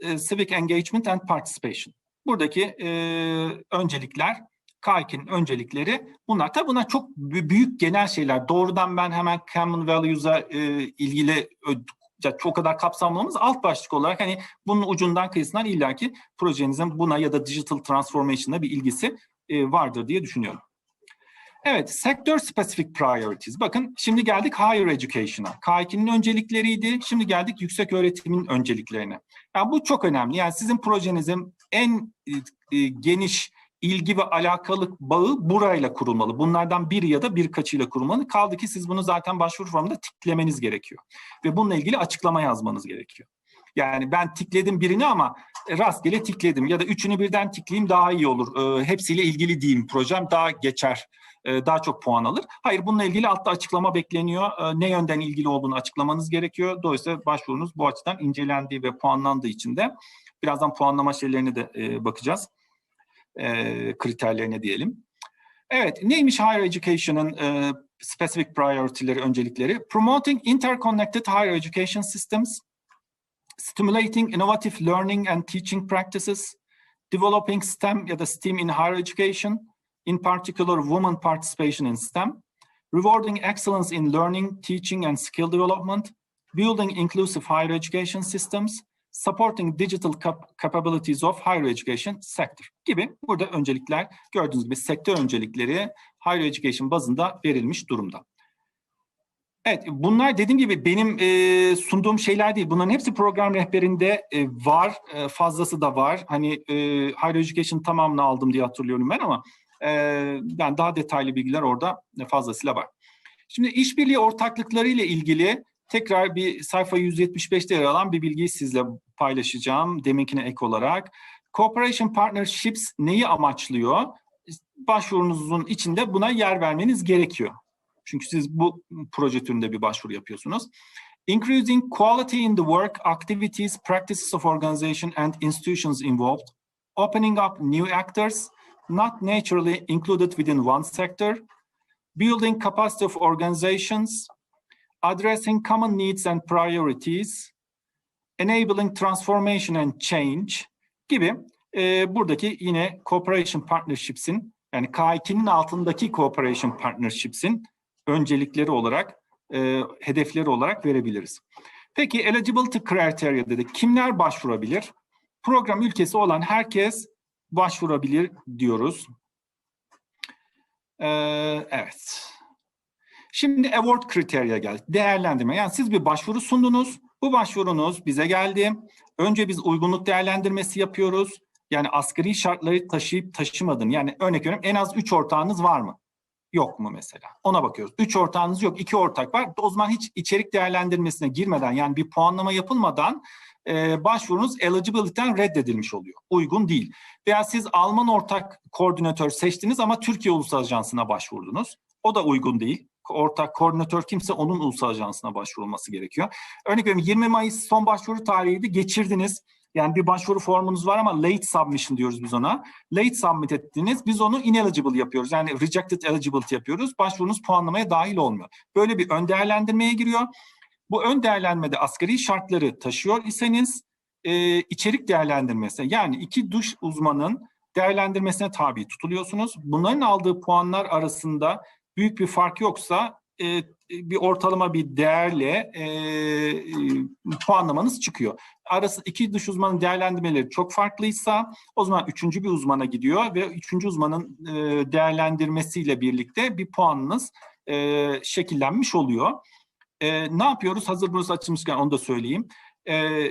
e, Civic Engagement and Participation. Buradaki e, öncelikler, KAIK'in öncelikleri bunlar. Tabii bunlar çok büyük genel şeyler. Doğrudan ben hemen Common Values'a e, ilgili çok kadar kapsamlamamız alt başlık olarak hani bunun ucundan kıyısından illaki projenizin buna ya da digital transformation'a bir ilgisi e, vardır diye düşünüyorum. Evet, sektör specific priorities. Bakın şimdi geldik higher education'a. K2'nin öncelikleriydi. Şimdi geldik yüksek öğretimin önceliklerine. Yani bu çok önemli. Yani sizin projenizin en e, e, geniş ilgi ve alakalı bağı burayla kurulmalı. Bunlardan biri ya da birkaçıyla kurulmalı. Kaldı ki siz bunu zaten başvuru formunda tiklemeniz gerekiyor. Ve bununla ilgili açıklama yazmanız gerekiyor. Yani ben tikledim birini ama rastgele tikledim ya da üçünü birden tikleyeyim daha iyi olur. E, hepsiyle ilgili diyeyim projem daha geçer e, daha çok puan alır. Hayır bununla ilgili altta açıklama bekleniyor. E, ne yönden ilgili olduğunu açıklamanız gerekiyor. Dolayısıyla başvurunuz bu açıdan incelendiği ve puanlandığı için de birazdan puanlama şeylerine de e, bakacağız. Kriterlerine diyelim. Evet, neymiş Higher Education'ın specific priority'leri, öncelikleri? Promoting interconnected higher education systems, stimulating innovative learning and teaching practices, developing STEM ya da STEAM in higher education, in particular women participation in STEM, rewarding excellence in learning, teaching, and skill development, building inclusive higher education systems, supporting digital cap capabilities of higher education sector gibi burada öncelikler gördüğünüz gibi sektör öncelikleri higher education bazında verilmiş durumda. Evet, bunlar dediğim gibi benim e, sunduğum şeyler değil. Bunların hepsi program rehberinde e, var, e, fazlası da var. Hani e, Higher Education tamamını aldım diye hatırlıyorum ben ama e, yani daha detaylı bilgiler orada fazlasıyla var. Şimdi işbirliği ortaklıkları ile ilgili tekrar bir sayfa 175'te yer alan bir bilgiyi sizle paylaşacağım deminkine ek olarak. Cooperation Partnerships neyi amaçlıyor? Başvurunuzun içinde buna yer vermeniz gerekiyor. Çünkü siz bu proje türünde bir başvuru yapıyorsunuz. Increasing quality in the work, activities, practices of organization and institutions involved. Opening up new actors, not naturally included within one sector, building capacity of organizations, addressing common needs and priorities, enabling transformation and change gibi e, buradaki yine cooperation partnerships'in yani K2'nin altındaki cooperation partnerships'in öncelikleri olarak e, hedefleri olarak verebiliriz. Peki eligibility criteria dedi. Kimler başvurabilir? Program ülkesi olan herkes başvurabilir diyoruz. Ee, evet. Şimdi award kriteriye geldik. Değerlendirme. Yani siz bir başvuru sundunuz. Bu başvurunuz bize geldi. Önce biz uygunluk değerlendirmesi yapıyoruz. Yani asgari şartları taşıyıp taşımadın. Yani örnek veriyorum en az üç ortağınız var mı? Yok mu mesela? Ona bakıyoruz. Üç ortağınız yok, iki ortak var. O zaman hiç içerik değerlendirmesine girmeden yani bir puanlama yapılmadan e, başvurunuz eligibility'den reddedilmiş oluyor. Uygun değil. Veya siz Alman ortak koordinatör seçtiniz ama Türkiye Ulusal Ajansı'na başvurdunuz. O da uygun değil. Ortak koordinatör kimse onun ulusal ajansına başvurulması gerekiyor. Örnek veriyorum 20 Mayıs son başvuru tarihiydi. Geçirdiniz. Yani bir başvuru formunuz var ama late submission diyoruz biz ona. Late submit ettiniz. Biz onu ineligible yapıyoruz. Yani rejected eligibility yapıyoruz. Başvurunuz puanlamaya dahil olmuyor. Böyle bir ön değerlendirmeye giriyor. Bu ön değerlendirmede asgari şartları taşıyor iseniz e, içerik değerlendirmesi yani iki duş uzmanın değerlendirmesine tabi tutuluyorsunuz. Bunların aldığı puanlar arasında büyük bir fark yoksa e, bir ortalama bir değerle e, e, puanlamanız çıkıyor. Arası iki dış uzmanın değerlendirmeleri çok farklıysa o zaman üçüncü bir uzmana gidiyor ve üçüncü uzmanın e, değerlendirmesiyle birlikte bir puanınız e, şekillenmiş oluyor. E, ne yapıyoruz? Hazır burası açılmışken onu da söyleyeyim. E,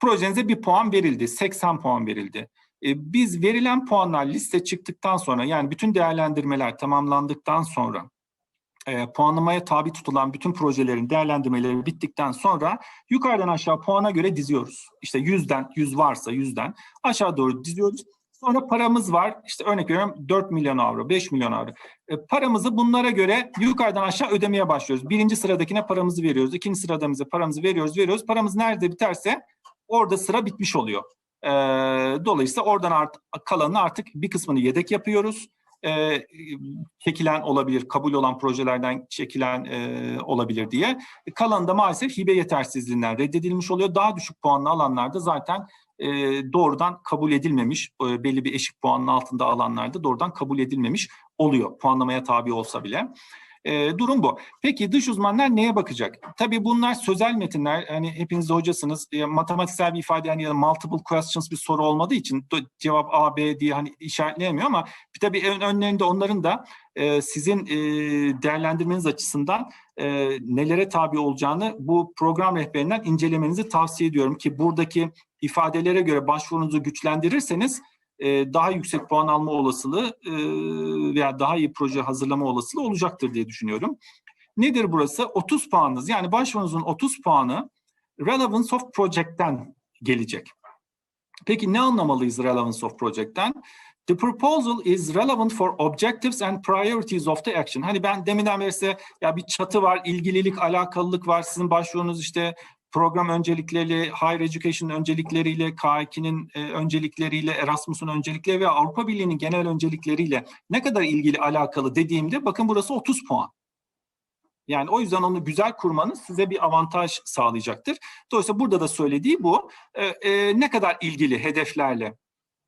projenize bir puan verildi. 80 puan verildi. E, biz verilen puanlar liste çıktıktan sonra yani bütün değerlendirmeler tamamlandıktan sonra e, puanlamaya tabi tutulan bütün projelerin değerlendirmeleri bittikten sonra yukarıdan aşağı puana göre diziyoruz. İşte yüzden, yüz varsa yüzden aşağı doğru diziyoruz. Sonra paramız var. İşte örnek veriyorum 4 milyon avro, 5 milyon avro. E, paramızı bunlara göre yukarıdan aşağı ödemeye başlıyoruz. Birinci sıradakine paramızı veriyoruz. ikinci sıradamıza paramızı veriyoruz, veriyoruz. Paramız nerede biterse orada sıra bitmiş oluyor. E, dolayısıyla oradan art, kalanını artık bir kısmını yedek yapıyoruz. E, çekilen olabilir, kabul olan projelerden çekilen e, olabilir diye. Kalanı da maalesef hibe yetersizliğinden reddedilmiş oluyor. Daha düşük puanlı alanlarda zaten e, doğrudan kabul edilmemiş, e, belli bir eşik puanın altında alanlarda doğrudan kabul edilmemiş oluyor puanlamaya tabi olsa bile. E, durum bu. Peki dış uzmanlar neye bakacak? Tabii bunlar sözel metinler. Hani hepiniz de hocasınız. E, matematiksel bir ifade yani ya da multiple questions bir soru olmadığı için cevap A, B diye hani işaretleyemiyor ama tabii ön, önlerinde onların da e, sizin e, değerlendirmeniz açısından e, nelere tabi olacağını bu program rehberinden incelemenizi tavsiye ediyorum ki buradaki ifadelere göre başvurunuzu güçlendirirseniz e, daha yüksek puan alma olasılığı e, veya daha iyi proje hazırlama olasılığı olacaktır diye düşünüyorum. Nedir burası? 30 puanınız yani başvurunuzun 30 puanı Relevance of Project'ten gelecek. Peki ne anlamalıyız Relevance of Project'ten? The proposal is relevant for objectives and priorities of the action. Hani ben deminden beri size ya bir çatı var, ilgililik, alakalılık var. Sizin başvurunuz işte program öncelikleriyle, Higher Education öncelikleriyle, K2'nin e, öncelikleriyle, Erasmus'un öncelikleri ve Avrupa Birliği'nin genel öncelikleriyle ne kadar ilgili alakalı dediğimde bakın burası 30 puan. Yani o yüzden onu güzel kurmanız size bir avantaj sağlayacaktır. Dolayısıyla burada da söylediği bu. E, e, ne kadar ilgili hedeflerle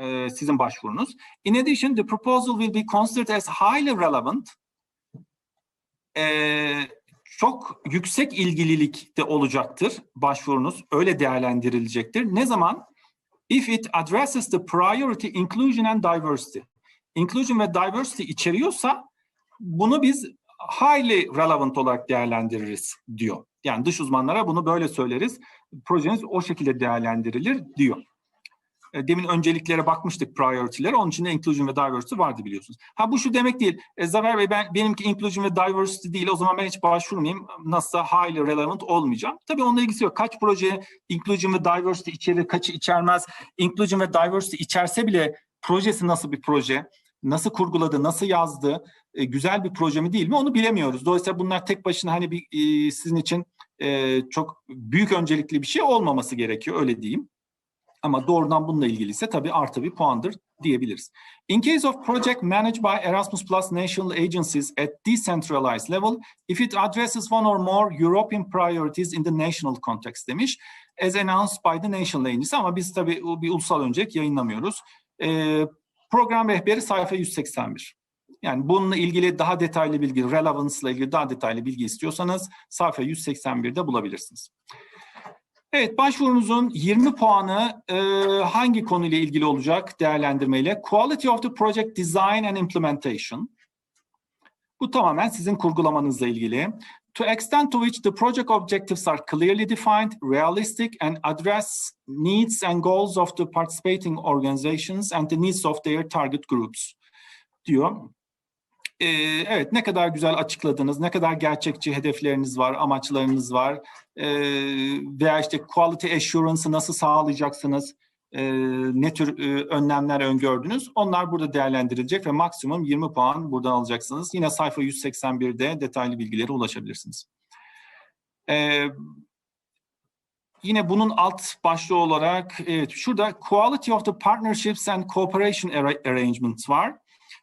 e, sizin başvurunuz. In addition, the proposal will be considered as highly relevant. E, çok yüksek ilgililikte olacaktır başvurunuz. Öyle değerlendirilecektir. Ne zaman? If it addresses the priority inclusion and diversity. Inclusion ve diversity içeriyorsa bunu biz highly relevant olarak değerlendiririz diyor. Yani dış uzmanlara bunu böyle söyleriz. Projeniz o şekilde değerlendirilir diyor. E, demin önceliklere bakmıştık priority'lere. Onun içinde inclusion ve diversity vardı biliyorsunuz. Ha bu şu demek değil. E, Zafer Bey ben benimki inclusion ve diversity değil. O zaman ben hiç başvurmayayım. Nasılsa highly relevant olmayacağım. Tabii onunla ilgisi yok. Kaç proje inclusion ve diversity içerir, kaçı içermez. Inclusion ve diversity içerse bile projesi nasıl bir proje? Nasıl kurguladı, nasıl yazdı? E, güzel bir proje mi değil mi? Onu bilemiyoruz. Dolayısıyla bunlar tek başına hani bir e, sizin için e, çok büyük öncelikli bir şey olmaması gerekiyor. Öyle diyeyim. Ama doğrudan bununla ilgili ise tabii artı bir puandır diyebiliriz. In case of project managed by Erasmus Plus national agencies at decentralized level, if it addresses one or more European priorities in the national context demiş. As announced by the national agency ama biz tabii bir ulusal öncelik yayınlamıyoruz. Ee, program rehberi sayfa 181. Yani bununla ilgili daha detaylı bilgi, relevance ile ilgili daha detaylı bilgi istiyorsanız sayfa 181'de bulabilirsiniz. Evet, başvurunuzun 20 puanı e, hangi konuyla ilgili olacak değerlendirmeyle? Quality of the project design and implementation. Bu tamamen sizin kurgulamanızla ilgili. To extent to which the project objectives are clearly defined, realistic and address needs and goals of the participating organizations and the needs of their target groups diyor e, evet ne kadar güzel açıkladınız, ne kadar gerçekçi hedefleriniz var, amaçlarınız var e, veya işte quality assurance'ı nasıl sağlayacaksınız, e, ne tür e, önlemler öngördünüz onlar burada değerlendirilecek ve maksimum 20 puan buradan alacaksınız. Yine sayfa 181'de detaylı bilgilere ulaşabilirsiniz. E, yine bunun alt başlığı olarak evet şurada quality of the partnerships and cooperation arrangements var.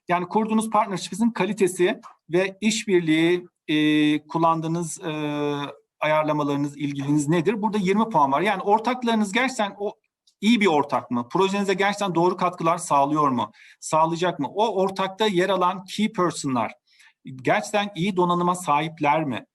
Yani kurduğunuz partnership'in kalitesi ve işbirliği e, kullandığınız e, ayarlamalarınız, ilginiz nedir? Burada 20 puan var. Yani ortaklarınız gerçekten o iyi bir ortak mı? Projenize gerçekten doğru katkılar sağlıyor mu? Sağlayacak mı? O ortakta yer alan key person'lar gerçekten iyi donanıma sahipler mi?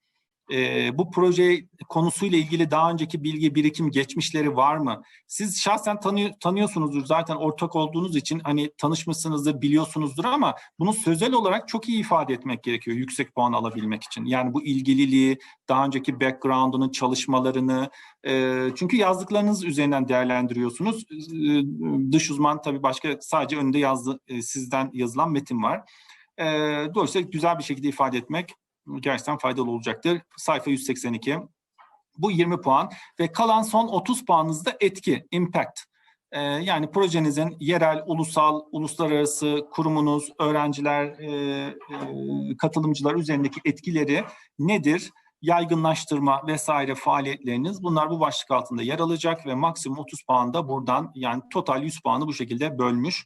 E, bu proje konusuyla ilgili daha önceki bilgi birikim geçmişleri var mı? Siz şahsen tanı, tanıyorsunuzdur zaten ortak olduğunuz için hani tanışmışsınızdır, biliyorsunuzdur ama bunu sözel olarak çok iyi ifade etmek gerekiyor yüksek puan alabilmek için. Yani bu ilgililiği, daha önceki background'unu, çalışmalarını e, çünkü yazdıklarınız üzerinden değerlendiriyorsunuz. E, dış uzman tabii başka sadece önünde yazdı, e, sizden yazılan metin var. E, dolayısıyla güzel bir şekilde ifade etmek gerçekten faydalı olacaktır. Sayfa 182. Bu 20 puan ve kalan son 30 puanınızda etki, impact. Ee, yani projenizin yerel, ulusal, uluslararası kurumunuz, öğrenciler, e, e, katılımcılar üzerindeki etkileri nedir? Yaygınlaştırma vesaire faaliyetleriniz bunlar bu başlık altında yer alacak ve maksimum 30 puan da buradan yani total 100 puanı bu şekilde bölmüş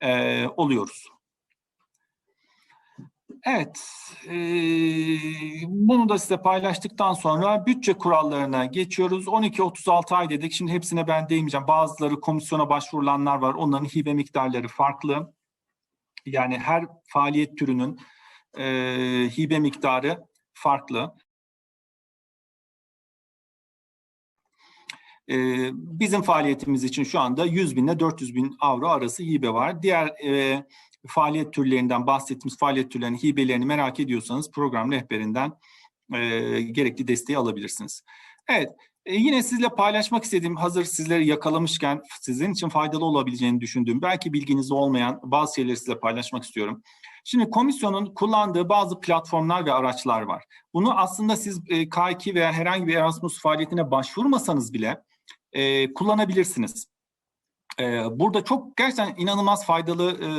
e, oluyoruz. Evet, eee, bunu da size paylaştıktan sonra bütçe kurallarına geçiyoruz. 12-36 ay dedik. Şimdi hepsine ben değinmeyeceğim. Bazıları komisyona başvurulanlar var. Onların hibe miktarları farklı. Yani her faaliyet türünün eee, hibe miktarı farklı. Eee, bizim faaliyetimiz için şu anda 100 bin ile 400 bin avro arası hibe var. Diğer eee, faaliyet türlerinden bahsettiğimiz faaliyet türlerinin hibelerini merak ediyorsanız program rehberinden eee, gerekli desteği alabilirsiniz. Evet, e, yine sizle paylaşmak istediğim hazır sizleri yakalamışken sizin için faydalı olabileceğini düşündüğüm belki bilginizde olmayan bazı şeyleri size paylaşmak istiyorum. Şimdi komisyonun kullandığı bazı platformlar ve araçlar var. Bunu aslında siz e, K2 veya herhangi bir Erasmus faaliyetine başvurmasanız bile e, kullanabilirsiniz. E, burada çok gerçekten inanılmaz faydalı e,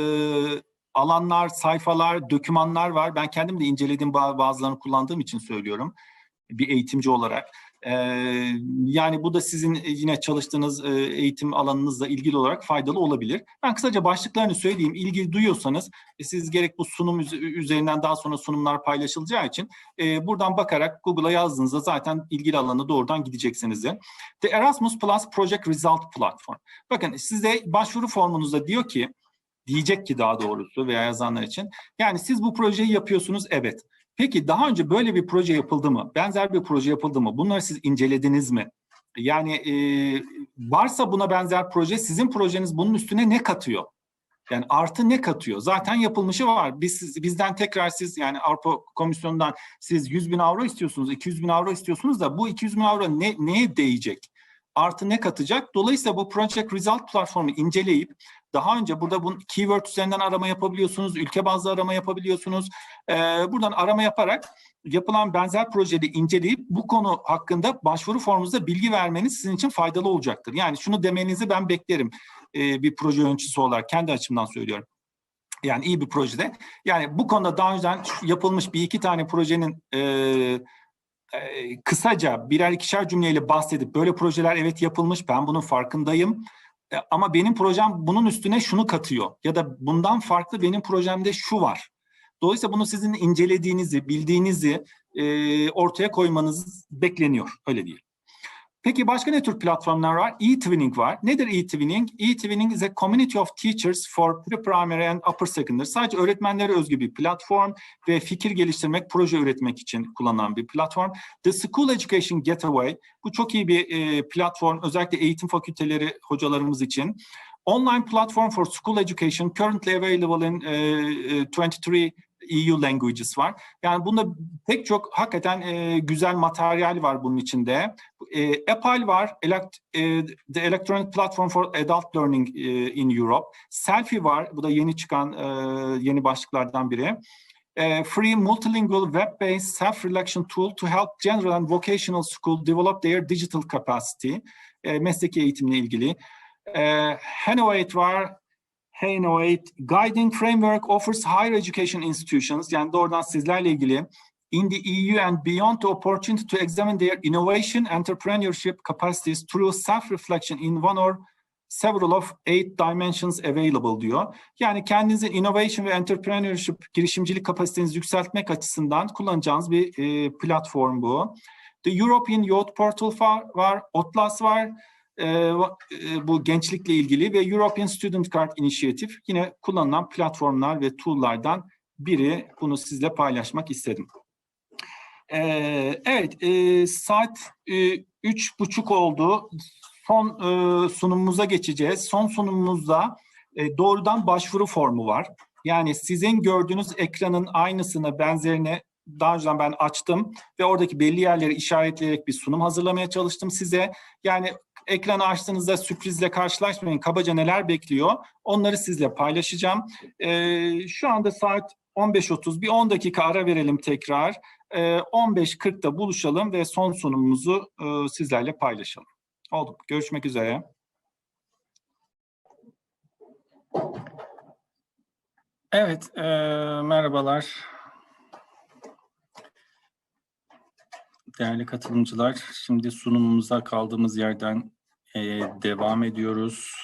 alanlar, sayfalar, dokümanlar var. Ben kendim de incelediğim ba- bazılarını kullandığım için söylüyorum bir eğitimci olarak. E, yani bu da sizin yine çalıştığınız e, eğitim alanınızla ilgili olarak faydalı olabilir. Ben kısaca başlıklarını söyleyeyim. İlgi duyuyorsanız e, siz gerek bu sunum üze- üzerinden daha sonra sunumlar paylaşılacağı için e, buradan bakarak Google'a yazdığınızda zaten ilgili alana doğrudan gideceksiniz. de. The Erasmus Plus Project Result Platform. Bakın size başvuru formunuzda diyor ki, diyecek ki daha doğrusu veya yazanlar için, yani siz bu projeyi yapıyorsunuz, evet. Peki daha önce böyle bir proje yapıldı mı? Benzer bir proje yapıldı mı? Bunları siz incelediniz mi? Yani e, varsa buna benzer proje, sizin projeniz bunun üstüne ne katıyor? Yani artı ne katıyor? Zaten yapılmışı var. Biz bizden tekrar siz yani Avrupa Komisyonu'ndan siz 100 bin avro istiyorsunuz, 200 bin avro istiyorsunuz da bu 200 bin avro ne, neye değecek? Artı ne katacak? Dolayısıyla bu Project Result platformu inceleyip daha önce burada bu keyword üzerinden arama yapabiliyorsunuz, ülke bazlı arama yapabiliyorsunuz. Ee, buradan arama yaparak yapılan benzer projeleri inceleyip bu konu hakkında başvuru formunuzda bilgi vermeniz sizin için faydalı olacaktır. Yani şunu demenizi ben beklerim e, bir proje yöneticisi olarak kendi açımdan söylüyorum. Yani iyi bir projede. Yani bu konuda daha önceden yapılmış bir iki tane projenin e, kısaca birer ikişer cümleyle bahsedip böyle projeler evet yapılmış ben bunun farkındayım. Ama benim projem bunun üstüne şunu katıyor ya da bundan farklı benim projemde şu var. Dolayısıyla bunu sizin incelediğinizi, bildiğinizi e, ortaya koymanız bekleniyor. Öyle değil. Peki başka ne tür platformlar var? E-Twinning var. Nedir E-Twinning? E-Twinning is a community of teachers for pre-primary and upper secondary. Sadece öğretmenlere özgü bir platform ve fikir geliştirmek, proje üretmek için kullanılan bir platform. The School Education Getaway. Bu çok iyi bir e, platform. Özellikle eğitim fakülteleri hocalarımız için. Online platform for school education currently available in e, 23 EU languages var. Yani bunda pek çok hakikaten e, güzel materyal var bunun içinde. E, EPAL var, elect, e, The Electronic Platform for Adult Learning e, in Europe. Selfie var, bu da yeni çıkan e, yeni başlıklardan biri. E, free multilingual web-based self-reflection tool to help general and vocational school develop their digital capacity. E, mesleki eğitimle ilgili. E, Hanovate var, Hanovate Guiding Framework offers higher education institutions, yani doğrudan sizlerle ilgili in the EU and beyond the opportunity to examine their innovation, entrepreneurship capacities through self-reflection in one or several of eight dimensions available diyor. Yani kendinizin innovation ve entrepreneurship girişimcilik kapasitenizi yükseltmek açısından kullanacağınız bir e, platform bu. The European Youth Portal var Otlas var, e, e, bu gençlikle ilgili ve European Student Card Initiative yine kullanılan platformlar ve tool'lardan biri. Bunu sizle paylaşmak istedim. Ee, evet, e, saat e, üç buçuk oldu. Son sunumumuza geçeceğiz. Son sunumumuzda doğrudan başvuru formu var. Yani sizin gördüğünüz ekranın aynısını, benzerini daha önceden ben açtım ve oradaki belli yerleri işaretleyerek bir sunum hazırlamaya çalıştım size. Yani ekranı açtığınızda sürprizle karşılaşmayın. Kabaca neler bekliyor? Onları sizle paylaşacağım. Ee, şu anda saat 15.30. Bir 10 dakika ara verelim tekrar. Ee, 15.40'da buluşalım ve son sunumumuzu e, sizlerle paylaşalım. Oldu. Görüşmek üzere. Evet, e, merhabalar. Değerli katılımcılar, şimdi sunumumuza kaldığımız yerden e, devam ediyoruz.